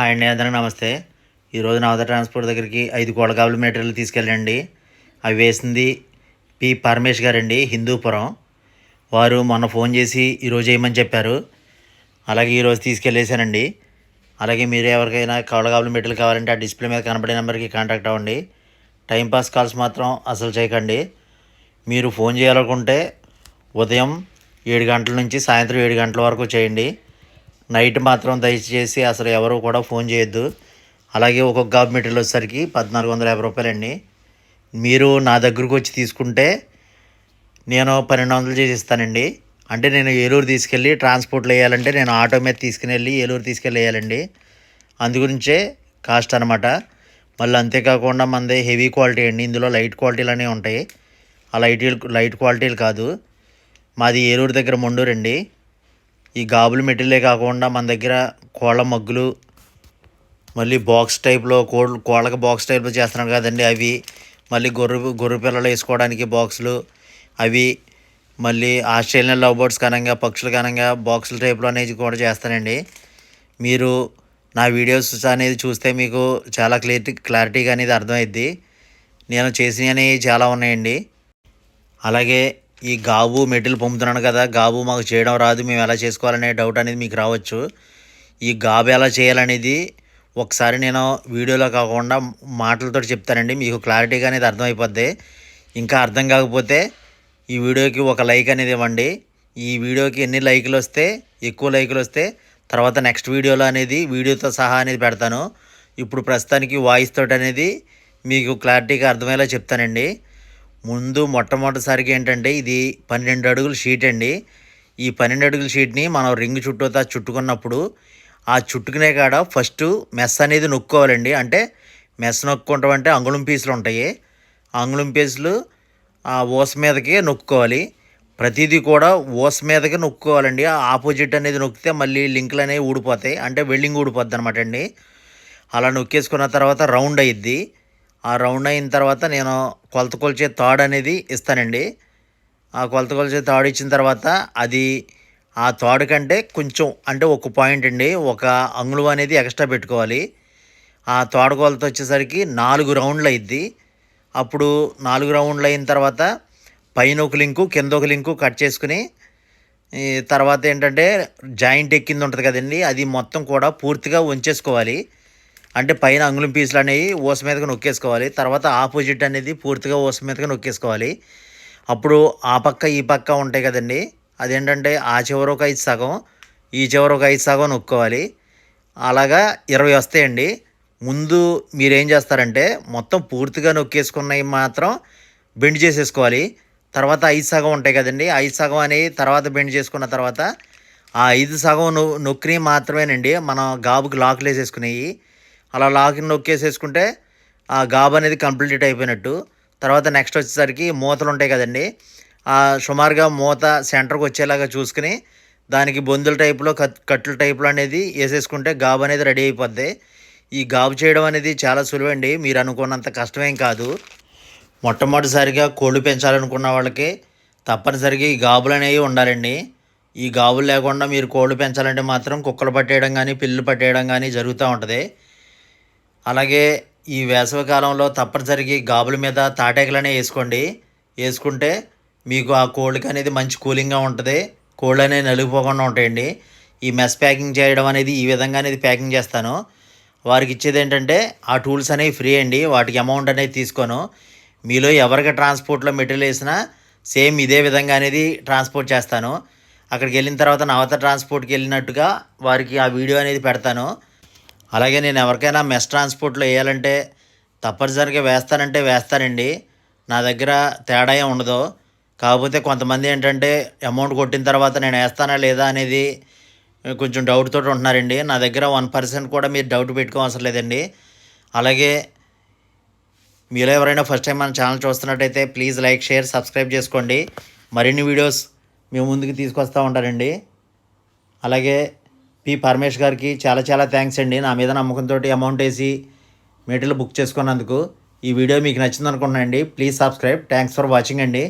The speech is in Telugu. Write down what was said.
హాయ్ అండి అందరూ నమస్తే. ఈరోజు నవత ట్రాన్స్పోర్ట్ దగ్గరికి ఐదు కోళ్ళకాబుల మెటీరియల్ తీసుకెళ్ళండి అవి వేసింది పి పరమేష్ గారండి హిందూపురం. వారు మొన్న ఫోన్ చేసి ఈరోజు వేయమని చెప్పారు? అలాగే ఈరోజు తీసుకెళ్ళేసానండి అలాగే మీరు ఎవరికైనా కోళ్ళకాబుల మెటీరియల్ కావాలంటే ఆ డిస్ప్లే మీద కనబడే నెంబర్కి కాంటాక్ట్ అవ్వండి. టైంపాస్ కాల్స్ మాత్రం అసలు చేయకండి. మీరు ఫోన్ చేయాలనుకుంటే ఉదయం ఏడు గంటల నుంచి సాయంత్రం ఏడు గంటల వరకు చేయండి. నైట్ మాత్రం దయచేసి అసలు ఎవరు కూడా ఫోన్ చేయొద్దు. అలాగే ఒక్కొక్క గాబ్ మెటీరియల్ వచ్చేసరికి పద్నాలుగు వందల యాభై రూపాయలండి. మీరు నా దగ్గరకు వచ్చి తీసుకుంటే నేను పన్నెండు వందలు చేసి ఇస్తానండి అంటే నేను ఏలూరు తీసుకెళ్ళి ట్రాన్స్పోర్ట్లో వేయాలంటే నేను ఆటో మీద తీసుకుని వెళ్ళి ఏలూరు తీసుకెళ్ళి వేయాలండి. అందుగురించే కాస్ట్ అనమాట మళ్ళీ అంతేకాకుండా మనది హెవీ క్వాలిటీ అండి. ఇందులో లైట్ క్వాలిటీలు అనేవి ఉంటాయి. ఆ లైట్ లైట్ క్వాలిటీలు కాదు. మాది ఏలూరు దగ్గర మొండూరు అండి ఈ గాబులు మెటీరియలే కాకుండా మన దగ్గర కోళ్ళ మగ్గులు మళ్ళీ బాక్స్ టైప్లో కోళ్ళు కోళ్ళకి బాక్స్ టైప్లో చేస్తున్నారు కదండి అవి. మళ్ళీ గొర్రె గొర్రె పిల్లలు వేసుకోవడానికి బాక్సులు అవి. మళ్ళీ ఆస్ట్రేలియన్ లవ్ బర్డ్స్ కనంగా పక్షులు కనంగా బాక్సుల టైప్లో అనేది కూడా చేస్తానండి. మీరు నా వీడియోస్ అనేది చూస్తే మీకు చాలా క్లియర్ క్లారిటీగా అనేది అర్థమైద్ది. నేను చేసినవి చాలా ఉన్నాయండి. అలాగే ఈ గాబు మెటీరియల్ పంపుతున్నాను కదా గాబు మాకు చేయడం రాదు మేము ఎలా చేసుకోవాలనే డౌట్ అనేది మీకు రావచ్చు. ఈ గాబు ఎలా చేయాలనేది ఒకసారి నేను వీడియోలో కాకుండా మాటలతో చెప్తానండి. మీకు క్లారిటీగా అనేది అర్థమైపోద్ది. ఇంకా అర్థం కాకపోతే ఈ వీడియోకి ఒక లైక్ అనేది ఇవ్వండి. ఈ వీడియోకి ఎన్ని లైకులు వస్తే ఎక్కువ లైకులు వస్తే తర్వాత నెక్స్ట్ వీడియోలో అనేది వీడియోతో సహా అనేది పెడతాను. ఇప్పుడు ప్రస్తుతానికి వాయిస్ తోటి అనేది మీకు క్లారిటీగా అర్థమయ్యేలా చెప్తానండి. ముందు మొట్టమొదటిసారికి ఏంటంటే ఇది పన్నెండు అడుగుల షీట్ అండి. ఈ పన్నెండు అడుగుల షీట్ని మనం రింగ్ చుట్టూతా చుట్టుకున్నప్పుడు ఆ చుట్టుకునే కాడ ఫస్ట్ మెస్ అనేది నొక్కోవాలండి. అంటే మెస్ నొక్కుంటాం అంటే అంగుళం పీసులు ఉంటాయి. అంగుళం పీసులు ఆ ఓస్ మీదకి నొక్కుకోవాలి ప్రతిదీ కూడా ఓస్ మీదకి నొక్కుకోవాలండి ఆ ఆపోజిట్ అనేది నొక్కితే మళ్ళీ లింకులు అనేవి ఊడిపోతాయి. అంటే వెల్డింగ్ ఊడిపోద్ది అనమాట అండి. అలా నొక్కేసుకున్న తర్వాత రౌండ్ అయ్యిద్ది ఆ రౌండ్ అయిన తర్వాత నేను కొలత కొలిచే తాడు అనేది ఇస్తానండి. ఆ కొలత కొలిచే తాడు ఇచ్చిన తర్వాత అది ఆ తాడు కంటే కొంచెం అంటే ఒక పాయింట్ అండి ఒక అంగుళం అనేది ఎక్స్ట్రా పెట్టుకోవాలి. ఆ తాడు కొలత వచ్చేసరికి నాలుగు రౌండ్లు అయింది అప్పుడు నాలుగు రౌండ్లు అయిన తర్వాత పైన ఒక లింకు కింద ఒక లింకు కట్ చేసుకుని తర్వాత ఏంటంటే జాయింట్ ఎక్కింది ఉంటుంది కదండి అది మొత్తం కూడా పూర్తిగా ఉంచేసుకోవాలి. అంటే పైన అంగుళం పీసులు అనేవి ఊస మీదకి నొక్కేసుకోవాలి. తర్వాత ఆపోజిట్ అనేది పూర్తిగా ఊస మీదకి నొక్కేసుకోవాలి. అప్పుడు ఆ పక్క ఈ పక్క ఉంటాయి కదండి. అదేంటంటే ఆ చివర ఒక ఐదు సగం ఈ చివర ఒక ఐదు సగం నొక్కోవాలి. అలాగా ఇరవై వస్తాయండి. ముందు మీరేం చేస్తారంటే మొత్తం పూర్తిగా నొక్కేసుకున్నవి మాత్రం బెండ్ చేసేసుకోవాలి. తర్వాత ఐదు సగం ఉంటాయి కదండి. ఐదు సగం అనేవి తర్వాత బెండ్ చేసుకున్న తర్వాత ఆ ఐదు సగం నొ నొక్కినవి మాత్రమేనండి. మనం గాబుకి లాకులు వేసేసుకునేవి. అలా లాక్ నొక్కేసేసుకుంటే ఆ గాబు అనేది కంప్లీట్ అయిపోయినట్టు. తర్వాత నెక్స్ట్ వచ్చేసరికి మూతలు ఉంటాయి కదండి. ఆ సుమారుగా మూత సెంటర్కి వచ్చేలాగా చూసుకుని దానికి బొందుల టైపులో కట్ కట్టుల టైపులో అనేది వేసేసుకుంటే గాబు అనేది రెడీ అయిపోద్ది. ఈ గాబు చేయడం అనేది చాలా సులువండి. మీరు అనుకున్నంత కష్టమేం కాదు. మొట్టమొదటిసారిగా కోళ్ళు పెంచాలనుకున్న వాళ్ళకి తప్పనిసరిగా ఈ గాబులు అనేవి ఉండాలండి. ఈ గాబులు లేకుండా మీరు కోళ్ళు పెంచాలంటే మాత్రం కుక్కలు పట్టేయడం కానీ పిల్లులు పట్టేయడం కానీ జరుగుతూ ఉంటుంది. అలాగే ఈ వేసవికాలంలో తప్పనిసరిగా గాబుల మీద తాటేకలనే వేసుకోండి. వేసుకుంటే మీకు ఆ కోల్డ్కి అనేది మంచి కూలింగ్గా ఉంటుంది. కోళ్ళు అనేది నలిగిపోకుండా ఉంటాయండి. ఈ మెస్ ప్యాకింగ్ చేయడం అనేది ఈ విధంగా అనేది ప్యాకింగ్ చేస్తాను. వారికి ఇచ్చేది ఏంటంటే ఆ టూల్స్ అనేవి ఫ్రీ అండి. వాటికి అమౌంట్ అనేది తీసుకోను. మీలో ఎవరికి ట్రాన్స్పోర్ట్లో మెటీరియల్ వేసినా సేమ్ ఇదే విధంగా అనేది ట్రాన్స్పోర్ట్ చేస్తాను. అక్కడికి వెళ్ళిన తర్వాత నవత ట్రాన్స్పోర్ట్కి వెళ్ళినట్టుగా వారికి ఆ వీడియో అనేది పెడతాను. అలాగే నేను ఎవరికైనా మెస్ ట్రాన్స్పోర్ట్లో వేయాలంటే తప్పనిసరిగా వేస్తానంటే వేస్తానండి. నా దగ్గర తేడా ఏం ఉండదు. కాకపోతే కొంతమంది ఏంటంటే అమౌంట్ కొట్టిన తర్వాత నేను వేస్తానా లేదా అనేది కొంచెం డౌట్ తోటి ఉంటున్నారండి. నా దగ్గర వన్ పర్సెంట్ కూడా మీరు డౌట్ పెట్టుకోవసరం లేదండి. అలాగే మీలో ఎవరైనా ఫస్ట్ టైం మన ఛానల్ చూస్తున్నట్టయితే ప్లీజ్ లైక్ షేర్ సబ్స్క్రైబ్ చేసుకోండి. మరిన్ని వీడియోస్ మేము ముందుకు తీసుకొస్తూ ఉంటారండి అలాగే పి పరమేష్ గారికి చాలా చాలా థ్యాంక్స్ అండి. నా మీద నమ్మకంతో అమౌంట్ వేసి మెటీరియల్ బుక్ చేసుకున్నందుకు. ఈ వీడియో మీకు నచ్చింది అనుకుంటున్నాను అండి please subscribe thanks for watching అండి.